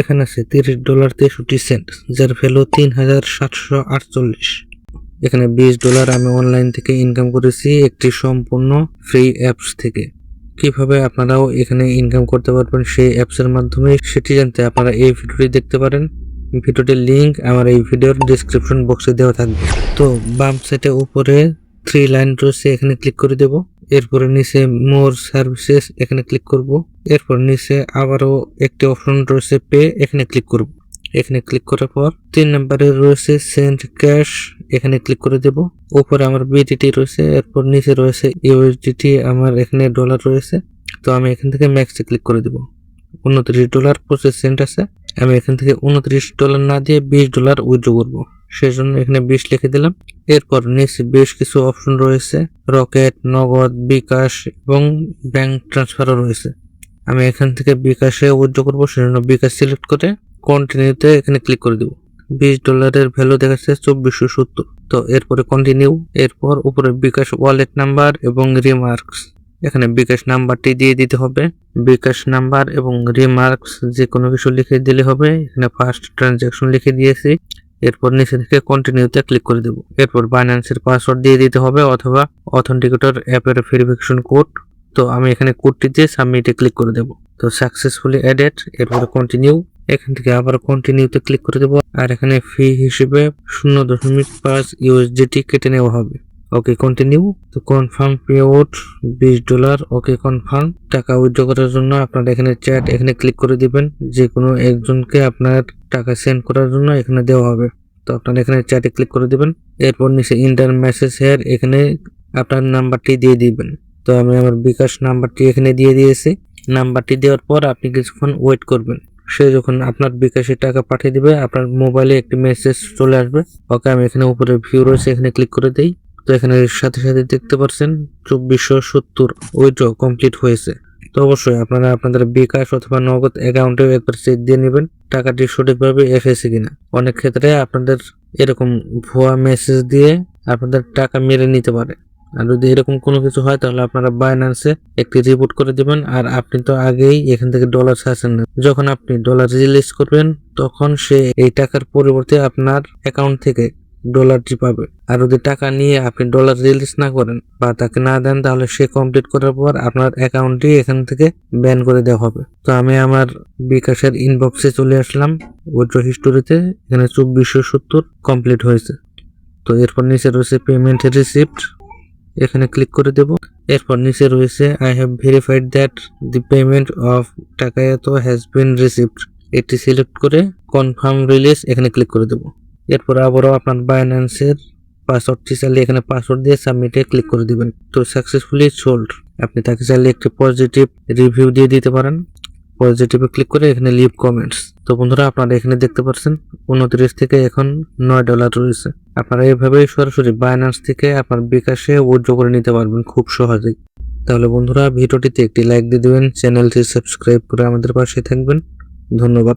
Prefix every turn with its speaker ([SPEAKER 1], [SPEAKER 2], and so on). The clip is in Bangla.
[SPEAKER 1] এখানে আছে তিরিশ ডলার তেষট্টি সেন্ট, যার ভ্যালু তিন হাজার সাতশো আটচল্লিশ। এখানে বিশ ডলার আমি অনলাইন থেকে ইনকাম করেছি একটি সম্পূর্ণ ফ্রি অ্যাপস থেকে। কীভাবে আপনারাও এখানে ইনকাম করতে পারবেন সেই অ্যাপসের মাধ্যমে, সেটি জানতে আপনারা এই ভিডিওটি দেখতে পারেন। ভিডিওটির লিঙ্ক আমার এই ভিডিওর ডিসক্রিপশন বক্সে দেওয়া থাকবে। তো বাম সাইডে উপরে থ্রি লাইন রয়েছে, এখানে ক্লিক করে দেব। এরপরে নিচে মোর সার্ভিসেস এখানে ক্লিক করব। এরপর নিচে আবারও একটি অপশন রয়েছে পে এখানে ক্লিক করব। এখানে ক্লিক করার পর তিন নম্বরে রয়েছে সেন্ড ক্যাশ এখানে ক্লিক করে দেব। উপরে আমার বিটিটি রয়েছে, এরপর নিচে রয়েছে ইউএসডিটি আমার এখানে ডলার রয়েছে। তো আমি এখান থেকে ম্যাক্সে ক্লিক করে দেব। উনত্রিশ ডলার পঁচিশ সেন্ট আছে। আমি এখান থেকে উনত্রিশ ডলার না দিয়ে বিশ ডলার উইথড্র করব। সেই জন্য এখানে বিশ লিখে দিলাম। এরপর নিচে বেশ কিছু অপশন রয়েছে। রকেট, নগদ, বিকাশ এবং ব্যাংক ট্রান্সফারও রয়েছে। আমি এখান থেকে বিকাশে উইথড্র করব, সেজন্য বিকাশ সিলেক্ট করে কন্টিনিউতে এখানে ক্লিক করে দিব। বিশ ডলারের ভ্যালু দেখাচ্ছে চব্বিশশো সত্তর। তো এরপরে কন্টিনিউ এরপর উপরে বিকাশ ওয়ালেট নাম্বার এবং রিমার্কস এখানে বিকাশ নাম্বারটি দিয়ে দিতে হবে। বিকাশ নাম্বার এবং রিমার্কস যে কোনো কিছু লিখে দিলে হবে। এখানে ফার্স্ট ট্রানজ্যাকশন লিখে দিয়েছি। এরপর নিচে থেকে কন্টিনিউতে ক্লিক করে দেব। এরপর বাইন্যান্সের পাসওয়ার্ড দিয়ে দিতে হবে অথবা অথেন্টিকেটর অ্যাপের ভেরিফিকেশন কোড তো আমি এখানে কোডটি দিয়ে সাবমিটে ক্লিক করে দেব। তো সাকসেসফুলি অ্যাডেড এরপরে কন্টিনিউ এখান থেকে আবার কন্টিনিউতে ক্লিক করে দেবো। আর এখানে ফি হিসেবে শূন্য দশমিক পাঁচ ইউএসডিটি কেটে নেওয়া হবে। ওকে কন্টিনিউ তো কনফার্ম পে আউট বিশ ডলার ওকে কনফার্ম টাকা উইথড্র করার জন্য আপনারা এখানে চ্যাট এখানে ক্লিক করে দিবেন। যে কোনো একজনকে আপনার টাকা সেন্ড করার জন্য এখানে দেওয়া হবে। তো আপনারা এখানে চ্যাটে ক্লিক করে দিবেন। এরপর নিচে ইন্টার মেসেজ হেয়ার এখানে আপনার নাম্বারটি দিয়ে দিবেন। তো আমি আমার বিকাশ নাম্বারটি এখানে দিয়ে দিয়েছি। নাম্বারটি দেওয়ার পর আপনি কিছুক্ষণ ওয়েট করবেন। সে যখন আপনার বিকাশে টাকা পাঠিয়ে দিবে, আপনার মোবাইলে একটি মেসেজ চলে আসবে। ওকে আমি এখানে উপরে ভিউ রয়েছে, এখানে ক্লিক করে দেই। তো এখানে সাথে সাথে দেখতে পাচ্ছেন চব্বিশশো সত্তর উইথড্র কমপ্লিট হয়েছে। তো অবশ্যই আপনারা আপনাদের বিকাশ অথবা নগদ অ্যাকাউন্টে একবার চেক দিয়ে নেবেন, টাকাটি সঠিকভাবে এসেছে কিনা। অনেক ক্ষেত্রে আপনাদের এরকম ভুয়া মেসেজ দিয়ে আপনাদের টাকা মেরে নিতে পারে। আর যদি এরকম কোনো কিছু হয়, তাহলে আপনারা বাইন্যান্সে একটি রিপোর্ট করে দিবেন, আর আপনি তো আগেই এখান থেকে ডলার ছাড়ছেন না। যখন আপনি ডলার রিলিজ করবেন, তখন সে এই টাকার পরিবর্তে আপনার অ্যাকাউন্ট থেকে ডলারটি পাবে। আর যদি টাকা নিয়ে আপনি ডলার রিলিজ না করেন বা তাকে না দেন, তাহলে সে কমপ্লিট করার পর আপনার অ্যাকাউন্টটি এখান থেকে ব্যান করে দেওয়া হবে। তো আমি আমার বিকাশের ইনবক্সে চলে আসলাম। উইথড্র হিস্টোরিতে এখানে চব্বিশশো সত্তর কমপ্লিট হয়েছে। তো এরপর নিচে রয়েছে পেমেন্ট রিসিপ্ট এখানে ক্লিক করে দেব। এরপর নিচে রয়েছে I have verified that the payment of টাকা এত হ্যাজ বিন রিসিভড এটি সিলেক্ট করে কনফার্ম রিলিজ এখানে ক্লিক করে দেব। এরপর আবারও আপনার বাইন্যান্সের পাসওয়ার্ডটি চাইলে এখানে পাসওয়ার্ড দিয়ে সাবমিটে ক্লিক করে দিবেন। তো সাকসেসফুলি সোল্ড আপনি তাকে চাইলে একটি পজিটিভ রিভিউ দিয়ে দিতে পারেন। পজিটিভে ক্লিক করে এখানে লিভ কমেন্টস তো বন্ধুরা, আপনারা এখানে দেখতে পাচ্ছেন, উনত্রিশ থেকে এখন নয় ডলার রয়েছে। আপনারা এইভাবেই সরাসরি বাইন্যান্স থেকে আপনার বিকাশে উইথড্র করে নিতে পারবেন খুব সহজেই। তাহলে বন্ধুরা, ভিডিওটিতে একটি লাইক দিয়ে দেবেন, চ্যানেলটি সাবস্ক্রাইব করে আমাদের পাশে থাকবেন। ধন্যবাদ।